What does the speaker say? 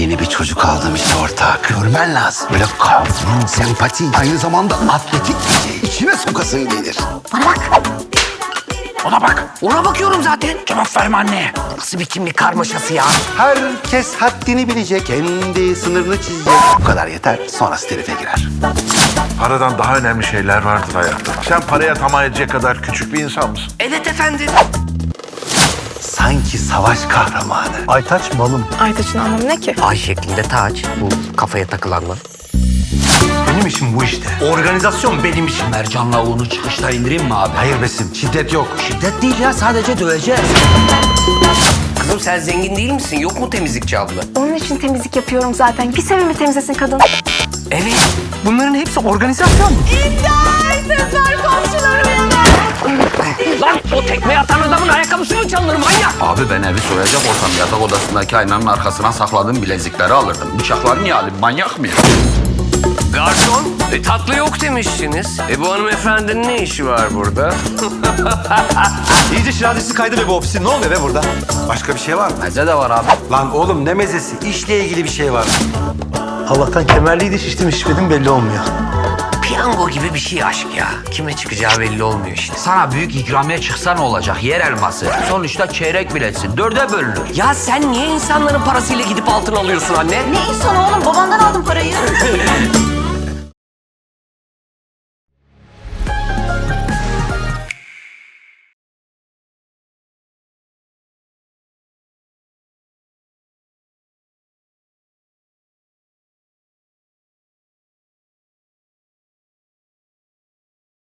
Yeni bir çocuk aldım işte ortak. Görmen lazım. Böyle kavrum, sempati, aynı zamanda atletik bir şey. İçine sokasın gelir. Bana bak. Ona bak. Ona bakıyorum zaten. Cevap verme anne. Nasıl bir kimlik karmaşası ya? Herkes haddini bilecek, kendi sınırını çizecek. Bu kadar yeter, sonrası telife girer. Paradan daha önemli şeyler vardır hayatta. Sen paraya tamah edecek kadar küçük bir insan mısın? Evet efendim. Sanki savaş kahramanı. Aytaç malım. Aytaç'ın anlamı ne ki? Ay şeklinde taç. Bu kafaya takılan mı? Benim işim bu işte. Organizasyon benim işim. Mercan'la onu çıkışta indireyim mi abi? Hayır Besim, şiddet yok. Şiddet değil ya sadece döveceğiz. Kızım sen zengin değil misin? Yok mu temizlikçi abla? Onun için temizlik yapıyorum zaten. Bir sevimi temizlesin kadın. Evet. Bunların hepsi organizasyon. Lan Abi ben evi soyacak olsam yatak odasındaki aynanın arkasına sakladığım bilezikleri alırdım. Bıçakları niye alayım manyak mıyım? Garson, e, tatlı yok demiştiniz. E bu hanımefendinin ne işi var burada? İyice şirazesi kaydı be bu ofisin. Ne oluyor be burada? Başka bir şey var mı? Meze de var abi. Lan oğlum ne mezesi? İşle ilgili bir şey var. Allah'tan kemerliydi şiştim işledim belli olmuyor. Piyango gibi bir şey aşk ya. Kime çıkacağı belli olmuyor işte. Sana büyük ikramiye çıksa ne olacak? Yer elması. Sonuçta çeyrek biletsin. Dörde bölünür. Ya sen niye insanların parasıyla gidip altın alıyorsun anne? Ne insanı oğlum? Babandan aldım parayı.